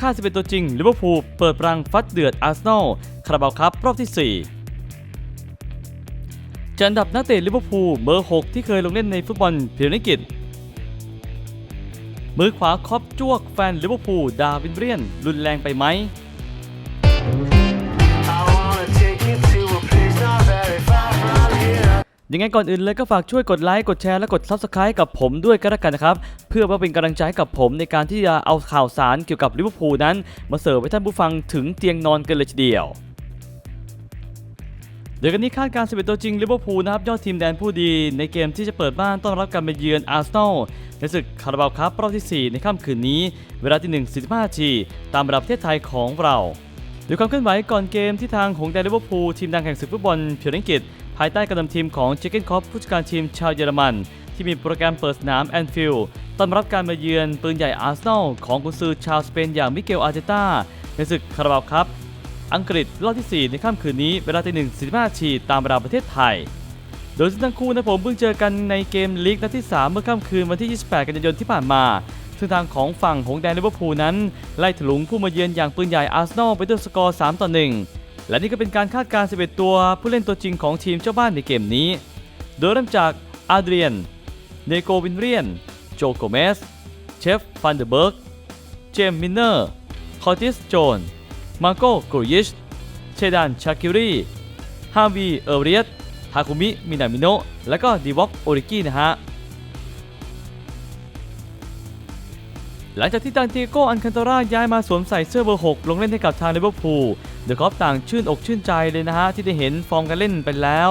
ค่าด11ตัวจริงลิเวอร์พูลเปิดรังฟัดเดือดอาร์เซนอลคาราบาวครับรอบที่ 4จัดอันดับนักเตะลิเวอร์พูลเบอร์ 6 ที่เคยลงเล่นในฟุตบอลพรีเมียร์ลีกมือขวาครอบจ้วกแฟนลิเวอร์พูลดาวินเบรียน รุนแรงไปไหม ยังไงก่อนอื่นเลยก็ฝากช่วยกดไลค์กดแชร์และกด Subscribe กับผมด้วยก็แล้วกันนะครับ เพื่อว่าเป็นกำลังใจกับผมในการที่จะเอาข่าวสารเกี่ยวกับลิเวอร์พูลนั้น มาเสิร์ฟให้ท่านผู้ฟังถึงเตียงนอนกันเลยทีเดียวเดี๋ยวกันนี้คาดการณ์11ตัวจริงลิเวอร์พูลนะครับยอดทีมแดนผู้ดีในเกมที่จะเปิดบ้านต้อนรับการไปเยือนอาร์เซนอลในศึกคาราบาวครับรอบที่ 4 ในค่ำคืนนี้ เวลาที่1 45นาทีตามเวลาประเทศไทยของเราดูความเคลื่อนไหวก่อนเกมที่ทางหงแดงลิเวอร์พูลทีมดังแห่งศึกฟุตบอลเมียร์ลีก ภายใต้การนำทีมของเจเกนคอปผู้จัดการทีมชาวเยอรมัน ที่มีโปรแกรมเปิดสนามแอนฟิลด์ต้อนรับการมาเยือนปืนใหญ่อาร์เซนอลของกุนซือชาวสเปนอย่างมิเกลอาร์เตต้าในศึกคาราบาวครับ อังกฤษรอบที่ 4 ในค่ำคืนนี้เวลาที่1 45นาทีตามเวลาประเทศไทย โดยซึ่งทั้งคู่นะผมเพิ่งเจอกันในเกมลีกนัดที่ 3 เมื่อค่ำคืนวันที่ 28 กันยายนที่ผ่านมาซึ่งทางของฝั่งหงแดงลิเวอร์พูลนั้น ไล่ถลุงผู้มาเยือนอย่างปืนใหญ่อาร์เซนอลไปด้วยสกอร์ 3 ต่อ 1 และนี่ก็เป็นการคาดการณ์ 11 ตัวผู้เล่นตัวจริงของทีมเจ้าบ้านในเกมนี้ โดยเริ่มจากอาเดรียน เนโกวินเรียน โจโกเมส เชฟฟันเดอร์เบิร์ก เจมมินเนอร์ คอร์ติส โจน มาโกกรูยิช เชดาน ชาคิรีฮาวีเอเรียตทาคุมิ มินามิโนะและก็ดีวอกโอริกินะฮะ หลังจากที่ตังเตียโกอันคันตาร่าย้ายมาสวมใส่เสื้อเบอร์ 6 ลงเล่นให้กับทางลิเวอร์พูล เดอะคอปต่างชื่นอกชื่นใจเลยนะฮะที่ได้เห็นฟอร์มการเล่นไปแล้ว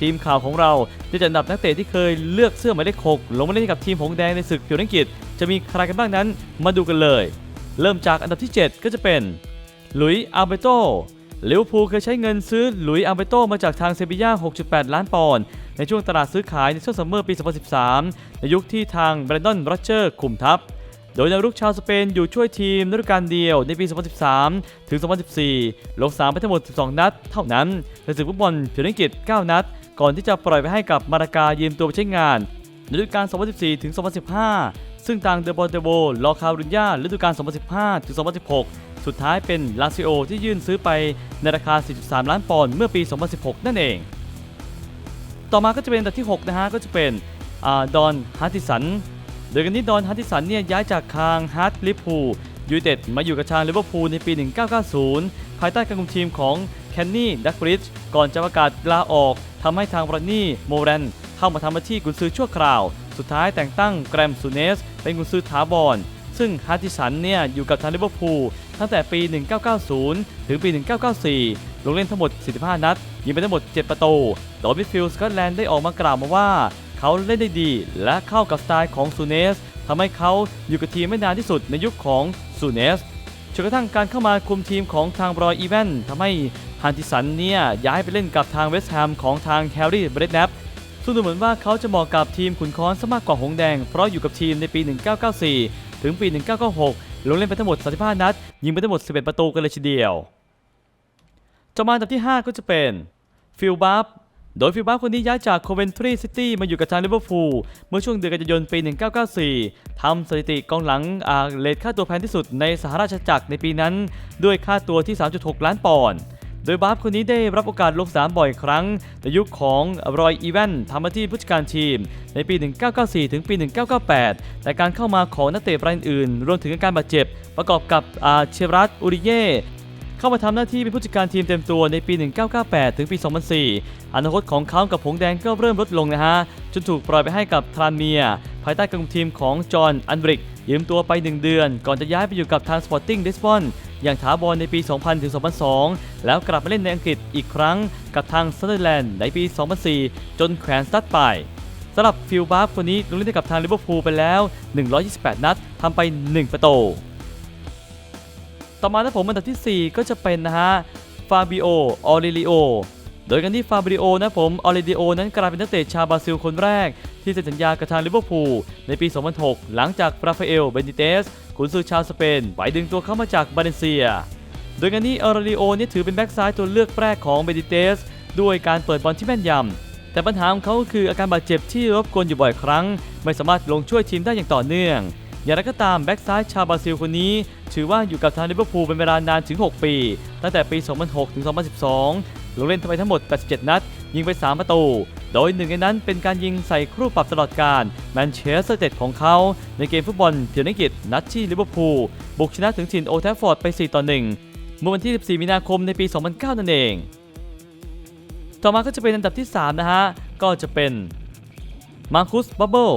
ทีมข่าวของเราได้จัดอันดับนักเตะที่เคยเลือกเสื้อหมายเลข6ลงมาเล่นกับทีมหงส์แดงในศึกพิวนังกิจจะมีใครกันบ้างนั้น มาดูกันเลย เริ่มจากอันดับที่ 7 ก็จะเป็นหลุยส์อาเบโตลิเวอร์พูลเคยใช้เงินซื้อหลุยส์อาเบโตมาจากทางเซบีย่า 6.8 ล้านปอนด์ในช่วงตลาดซื้อขายในช่วงซัมเมอร์ปี 2013 ในยุคที่ทางแบรนดอนโรเจอร์คุมทัพ โดยนารุกชาวสเปนอยู่ช่วยทีมฤดูกาลเดียวในปี 2013 ถึง 2014 ลงสนามไปทั้งหมด 12 นัด เท่านั้นในศึกฟุตบอลพรีเมียร์ลีก9นัด ก่อนที่จะปล่อยไปให้กับมารากายืมตัวไปใช้งานในฤดูกาล 2014 ถึง 2015 ซึ่งทางเดบอลเดโบลอคารุนยาฤดูกาล 2015 ถึง 2016 สุดท้ายเป็นลาซิโอที่ยื่นซื้อไปในราคา 4.3 ล้านปอนด์เมื่อปี 2016 นั่นเอง ต่อมาก็จะเป็นอันดับที่ 6 นะฮะ ก็จะเป็นอดอนฮาร์ติสัน โดยกันนี้ดอนฮัตติสันเนี่ยย้ายจากทางฮาร์ดลิพูลยูเต็ดมาอยู่กับทางลิเวอร์พูลในปี 1990 ภายใต้การคุมทีมของแคนนี่ดักบริดจ์ก่อนจะประกาศลาออกทำให้ทางบรอนนี่โมเรนเข้ามาทำหน้าที่กุนซือชั่วคราว สุดท้ายแต่งตั้งแกรมซูเนส เป็นกุนซือถาวรซึ่งฮัตติสันเนี่ยอยู่กับทางลิเวอร์พูลตั้งแต่ปี 1990 ถึงปี 1994 ลงเล่นทั้งหมด 45 นัด ยิงไปทั้งหมด 7 ประตู โดยมิดฟิลด์สกอตแลนด์ได้ออกมากล่าวมาว่า เขาเล่นได้ดี และเข้ากับสไตล์ของซูเนสทำให้เขาอยู่กับทีมไม่นานที่สุดในยุคของซูเนสจนกระทั่งการเข้ามาคุมทีมของทางบรอยอีเวนทำให้ฮันติสันเนี่ยย้ายไปเล่นกับทางเวสต์แฮมของทางแฮร์รี่เบรดแนปซึ่งดูเหมือนว่าเขาจะเหมาะกับทีมขุนค้อนซะมากกว่าหงแดง เพราะอยู่กับทีมในปี 1994 ถึงปี 1996 ลงเล่นไปทั้งหมด 35 นัด ยิงไปทั้งหมด 11 ประตูกันเลยทีเดียว ต่อมาอันดับที่ 5 ก็จะเป็นฟิลบัฟ โดยฟิบัฟคนนี้ย้ายจากโคเวนทรีซิตี้มาอยู่กับทางลิเวอร์พูลเมื่อช่วงเดือนกันยายนปี 1994 ทำสถิติกองหลังอาเลทค่าตัวแพงที่สุดในสหราชอาณาจักรในปีนั้น ด้วยค่าตัวที่ 3.6 ล้านปอนด์โดยบัฟคนนี้ได้รับโอกาสลงสนามบ่อยครั้ง ในยุคของรอยอีแวนทำหน้าที่ผู้จัดการทีม ในปี 1994 ถึงปี 1998 แต่การเข้ามาของนักเตะรายอื่น รวมถึงการบาดเจ็บ ประกอบกับอาเชฟรัตอูริเย่ เข้ามาทำหน้าที่เป็นผู้จัดการทีมเต็มตัวในปี 1998 ถึงปี 2004 อนาคตของเขากับผงแดงก็เริ่มลดลงนะฮะ จนถูกปล่อยไปให้กับทรานเมีย ภายใต้การคุมทีมของจอห์น อันบริก ยืมตัวไป 1 เดือน ก่อนจะย้ายไปอยู่กับทางสปอร์ติ้งลิสบอนอย่างถาวรในปี 2000 ถึง 2002 แล้วกลับมาเล่นในอังกฤษอีกครั้งกับทางซันเดอร์แลนด์ในปี 2004 จนแขวนสตัดไปสำหรับฟิลบาฟคนนี้ลงเล่นให้กับทางลิเวอร์พูลไปแล้ว 128 นัดทำไป 1 ประตู ต่อมานะผมอันดับที่ 4 ก็จะเป็นนะฮะฟาบิโอออเรลิโอโดยกันที่ฟาบิโอนะผมออเรลิโอนั้นกลายเป็นนักเตะชาวบราซิลคนแรก ที่เซ็นสัญญากับทางลิเวอร์พูลในปี 2006 หลังจากราฟาเอล เบนิเตสกุนซือชาวสเปนไปดึงตัวเข้ามาจากบาเลนเซีย โดยกันนี้ออเรลิโอนี่ถือเป็นแบ็กซ้ายตัวเลือกแรกของเบนิเตสด้วยการเปิดบอลที่แม่นยำ แต่ปัญหาของเขาคืออาการบาดเจ็บที่รบกวนอยู่บ่อยครั้ง ไม่สามารถลงช่วยทีมได้อย่างต่อเนื่อง อย่างไรก็ตามแบ็กซ้ายชาวบราซิลคนนี้ ถือว่าอยู่กับทางลิเวอร์พูลเป็นเวลานานถึง 6 ปี ตั้งแต่ปี 2006 ถึง 2012 ลงเล่นไปทั้งหมด 87 นัด ยิงไป 3 ประตู โดยหนึ่งในนั้นเป็นการยิงใส่ครูปรับตลอดการแมนเชสเตอร์เต็ดของเขา ในเกมฟุตบอลเพียงอังกฤษนัดที่ลิเวอร์พูลบุกชนะถึงถิ่นโอแทฟฟอร์ดไป 4 ต่อ 1 เมื่อวันที่ 14 มีนาคมในปี 2009 นั่นเอง ต่อมาก็จะเป็นอันดับที่ 3 นะฮะ ก็จะเป็นมาร์คุสบับเบิล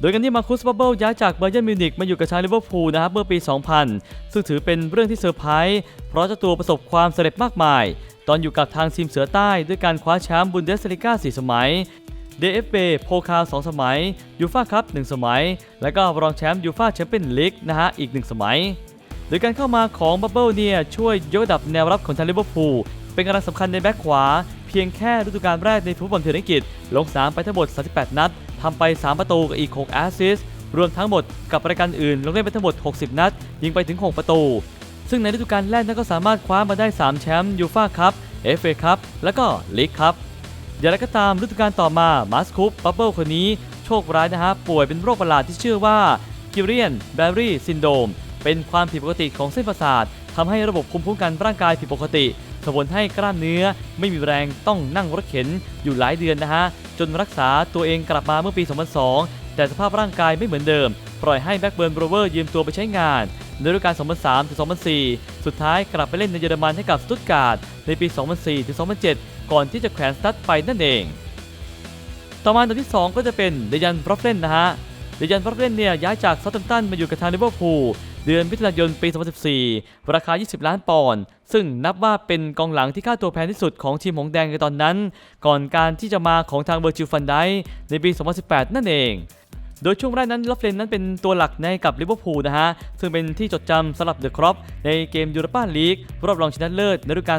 โดยกันที่มาคุสบับเบิลย้ายจากเบอร์เยนมิวนิกมาอยู่กับทางลิเวอร์พูลนะครับเมื่อปี 2000 ซึ่งถือเป็นเรื่องที่เซอร์ไพรส์เพราะเจ้าตัวประสบความสำเร็จมากมาย ตอนอยู่กับทางทีมเสือใต้ด้วยการคว้าแชมป์บุนเดสลิก้า4สมัย DFB โพคา2สมัยยูฟาคัพ1สมัย และก็รองแชมป์ยูฟาแชมเปี้ยนลีกนะฮะอีก 1 สมัย โดยการเข้ามาของบับเบิลเนี่ยช่วยยกระดับแนวรับของทางลิเวอร์พูลเป็นกำลังสำคัญในแบ็คขวา เพียงแค่ฤดูกาลแรกในฟุตบอลเทนนิสกิจลงสนามไปทั้งหมด 38 นัด ทำไป 3 ประตูกับอีก 6 แอสซิสรวมทั้งหมดกับรายการอื่น ลงเล่นไปทั้งหมด 60 นัด ยิงไปถึง 6 ประตู ซึ่งในฤดูกาลแรกนั้นก็สามารถคว้ามาได้ 3 แชมป์ยูฟาคัพเอฟเอคัพและก็ลีกคัพอย่างไรก็ตามฤดูกาลต่อมามาสคุปบับเบิลคนนี้โชคร้ายนะฮะป่วยเป็นโรคประหลาดที่ชื่อว่ากิเรียนแบรี่ซินโดมเป็นความผิดปกติของเส้นประสาททำให้ระบบภูมิคุ้มกันร่างกายผิดปกติ ส่งผลให้กล้ามเนื้อไม่มีแรงต้องนั่งรถเข็นอยู่หลายเดือนนะฮะ จนรักษาตัวเองกลับมาเมื่อปี 2002 แต่สภาพร่างกายไม่เหมือนเดิม ปล่อยให้แบ็กเบิร์นโบรเวอร์ยืมตัวไปใช้งานในฤดูกาล 2003 ถึง 2004 สุดท้ายกลับไปเล่นในเยอรมันให้กับสตุตการ์ดในปี 2004 ถึง 2007 ก่อนที่จะแขวนสตั๊ดไปนั่นเอง ต่อมาอันดับที่ 2 ก็จะเป็นเดยันบรอฟเลนนะฮะ เดยันบรอฟเลนเนี่ยย้ายจากเซาท์แฮมป์ตันมาอยู่กับทางลิเวอร์พูล เดือนมิถุนายนปี 2014 ราคา 20 ล้านปอนด์ ซึ่งนับว่าเป็นกองหลังที่ค่าตัวแพงที่สุดของทีมหงส์แดงในตอนนั้น ก่อนการที่จะมาของทางเวอร์จิลฟันไดในปี 2018 นั่นเอง โดยช่วงแรกนั้นลอฟเลนนั้นเป็นตัวหลักในกับลิเวอร์พูลนะฮะ ซึ่งเป็นที่จดจำสำหรับเดอะครอปในเกมยูโรปาลีกรอบรองชนะเลิศในฤดูกาล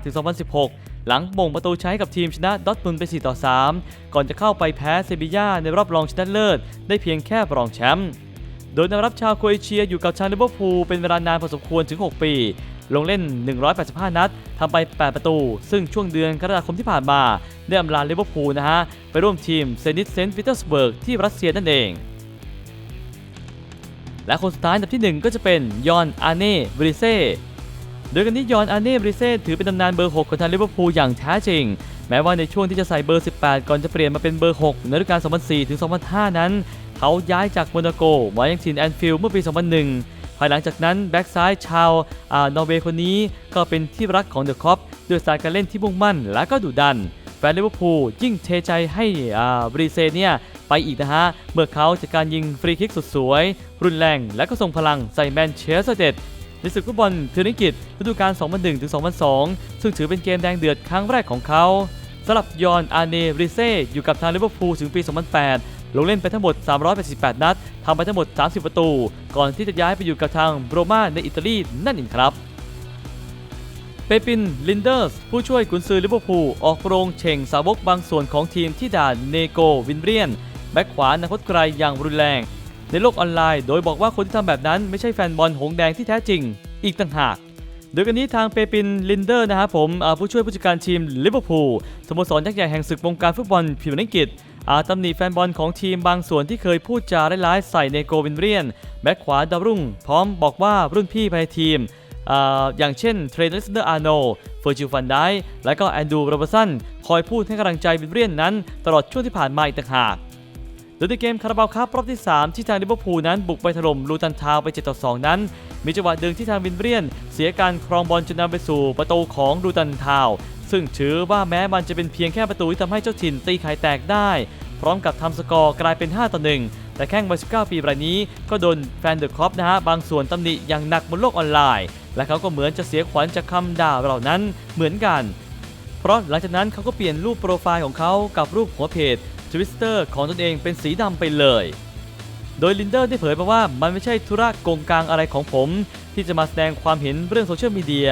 2015-2016หลังบ่งประตูใช้กับทีมชนะดอทมุนไป 4 ต่อ 3 ก่อนจะเข้าไปแพ้เซบีย่าในรอบรองชนะเลิศ ได้เพียงแค่รองแชมป์ โดยนวรับชาวโครเอเชียอยู่กับชาลิเวอร์พูลเป็นเวลานานพอสมควรถึง 6 ปี ลงเล่น 185 นัดทำไป 8 ประตู ซึ่งช่วงเดือนกรกฎาคมที่ผ่านมาได้อำลาลิเวอร์พูลนะฮะ ไปร่วมทีมเซนิตเซนต์ปีเตอร์สเบิร์กที่รัสเซียนั่นเอง และคนสุดท้ายอันดับที่ 1 ก็จะเป็นยอนอาเน่บริเซ่โดยกันที่ยอนอาเน่บริเซ่ถือเป็นตำนานเบอร์ 6 ของทางลิเวอร์พูลอย่างแท้จริง แม้ว่าในช่วงที่จะใส่เบอร์ 18 ก่อนจะเปลี่ยนมาเป็นเบอร์ 6 ในฤดูกาล 2004 ถึง 2005 นั้น เขาย้ายจากโมนาโกมายังถิ่นแอนฟิลด์เมื่อปี 2001 ภายหลังจากนั้นแบ็กซ้ายชาวอานอร์เวย์คนนี้ก็เป็นที่รักของเดอะคอปด้วยสไตล์การเล่นที่มุ่งมั่นและก็ดุดัน แฟนลิเวอร์พูลยิ่งเทใจให้บริเซเนี่ยไปอีกนะฮะ เมื่อเขาจากการยิงฟรีคิกสุดสวย รุนแรง และก็ทรงพลังใส่แมนเชสเตอร์เด็ดในศึกฟุตบอลเทอร์นิกิตฤดูกาล 2001 ถึง 2002 ซึ่งถือเป็นเกมแดงเดือดครั้งแรกของเขาสำหรับยอนอาเนบริเซ่อยู่กับทางลิเวอร์พูลถึงปี 2008 ลงเล่นไปทั้งหมด 388 นัดทำไปทั้งหมด 30 ประตู ก่อนที่จะย้ายไปอยู่กับทางโรม่าในอิตาลีนั่นเองครับเปปิน ลินเดอร์ส ผู้ช่วยกุนซือลิเวอร์พูลออกโรงเช่งสาวกบางส่วนของทีมที่ด่าเนโกวินเบียน แบ็คขวาอนาคตไกลอย่างรุนแรง ในโลกออนไลน์ โดยบอกว่าคนที่ทำแบบนั้นไม่ใช่แฟนบอลหงแดงที่แท้จริง อีกต่างหาก โดยกันนี้ทางเปปิน ลินเดอร์นะครับผมผู้ช่วยผู้จัดการทีมลิเวอร์พูลสโมสรยักษ์ใหญ่แห่งศึกวงการฟุตบอลพรีเมียร์ลีก อาตำหนิแฟนบอลของทีมบางส่วนที่เคยพูดจาร้ายๆใส่เนโกวินเบรียน แบ็คขวาดาวรุ่ง พร้อมบอกว่ารุ่นพี่ภายในทีมออย่างเช่นเทรนเนอร์เดอร์อาร์โนเฟอร์จิลฟันไดและก็แอนดูโรเบอร์สันคอยพูดให้กำลังใจวินเบรียนนั้น ตลอดช่วงที่ผ่านมาอีกต่างหากโดยในเกมคาราบาวครับรอบที่ 3 ที่ทางลิเวอร์พูลนั้นบุกไปถล่มลูตันทาวไป 7 ต่อ 2 นั้น มีจังหวะดึงที่ทางวินเบรียน เสียการครองบอลจนนำไปสู่ประตูของลูตันทาว ซึ่งถือว่าแม้มันจะเป็นเพียงแค่ประตูที่ทำให้เจ้าถิ่นตีไข่แตกได้ พร้อมกับทำสกอร์กลายเป็น 5 ต่อ 1 แต่แข้งวัย19 ปีรายนี้ก็โดนแฟนเดอะครอปนะฮะบางส่วนตำหนิอย่างหนักบนโลกออนไลน์ และเขาก็เหมือนจะเสียขวัญจากคำด่าเหล่านั้นเหมือนกัน เพราะหลังจากนั้นเขาก็เปลี่ยนรูปโปรไฟล์ของเขากับรูปหัวเพจทวิสเตอร์ของตนเองเป็นสีดำไปเลย โดยลินเดอร์ได้เผยมาว่ามันไม่ใช่ธุระกงกลางอะไรของผม ที่จะมาแสดงความเห็นเรื่องโซเชียลมีเดีย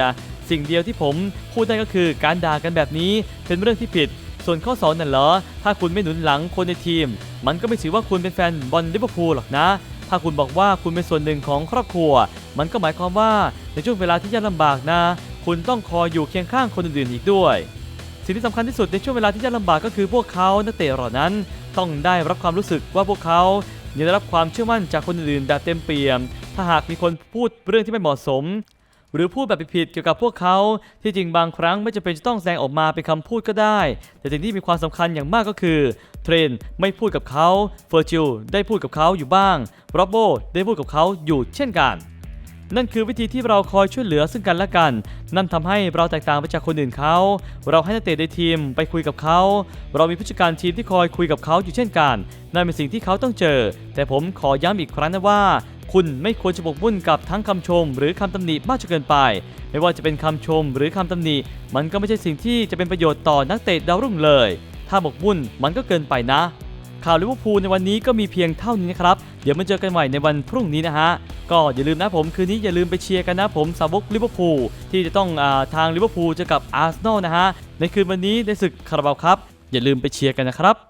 สิ่งเดียวที่ผมพูดได้ก็คือการด่ากันแบบนี้เป็นเรื่องที่ผิด ส่วนข้อสอนนั่นเหรอ ถ้าคุณไม่หนุนหลังคนในทีม มันก็ไม่ถือว่าคุณเป็นแฟนบอลลิเวอร์พูลหรอกนะ ถ้าคุณบอกว่าคุณเป็นส่วนหนึ่งของครอบครัว มันก็หมายความว่าในช่วงเวลาที่ยากลำบากนะ คุณต้องคอยอยู่เคียงข้างคนอื่นๆอีกด้วยสิ่งที่สำคัญที่สุดในช่วงเวลาที่ยากลำบากก็คือพวกเขานักเตะเหล่านั้น ต้องได้รับความรู้สึกว่าพวกเขายังได้รับความเชื่อมั่นจากคนอื่นๆแบบเต็มเปี่ยม ถ้าหากมีคนพูดเรื่องที่ไม่เหมาะสม หรือพูดแบบผิดๆเกี่ยวกับพวกเขา ที่จริงบางครั้งไม่จำเป็นจะต้องแสดงออกมาเป็นคำพูดก็ได้ แต่สิ่งที่มีความสำคัญอย่างมากก็คือเทรนไม่พูดกับเขาเฟอร์จิลได้พูดกับเขาอยู่บ้างโรบโบได้พูดกับเขาอยู่เช่นกัน นั่นคือวิธีที่เราคอยช่วยเหลือซึ่งกันและกัน นั่นทำให้เราแตกต่างไปจากคนอื่นเขา เราให้นักเตะในทีมไปคุยกับเขา เรามีผู้จัดการทีมที่คอยคุยกับเขาอยู่เช่นกัน นั่นเป็นสิ่งที่เขาต้องเจอ แต่ผมขอย้ำอีกครั้งนะว่า คุณไม่ควรจะบกบุ่นกับทั้งคำชม หรือคำตำหนิมากจนเกินไป ไม่ว่าจะเป็นคำชมหรือคำตำหนิ มันก็ไม่ใช่สิ่งที่จะเป็นประโยชน์ต่อนักเตะดาวรุ่งเลย ถ้าบกบุ่นมันก็เกินไปนะ ข่าวลิเวอร์พูลในวันนี้ก็มีเพียงเท่านี้นะครับ เดี๋ยวมาเจอกันใหม่ในวันพรุ่งนี้นะฮะ ก็อย่าลืมนะผมคืนนี้อย่าลืมไปเชียร์กันนะผมสาวกลิเวอร์พูลที่จะต้องอทางลิเวอร์พูลเจอกับอาร์เซนอลนะฮะในคืนวันนี้ในศึกคาราบาวครับอย่าลืมไปเชียร์กันนะครับ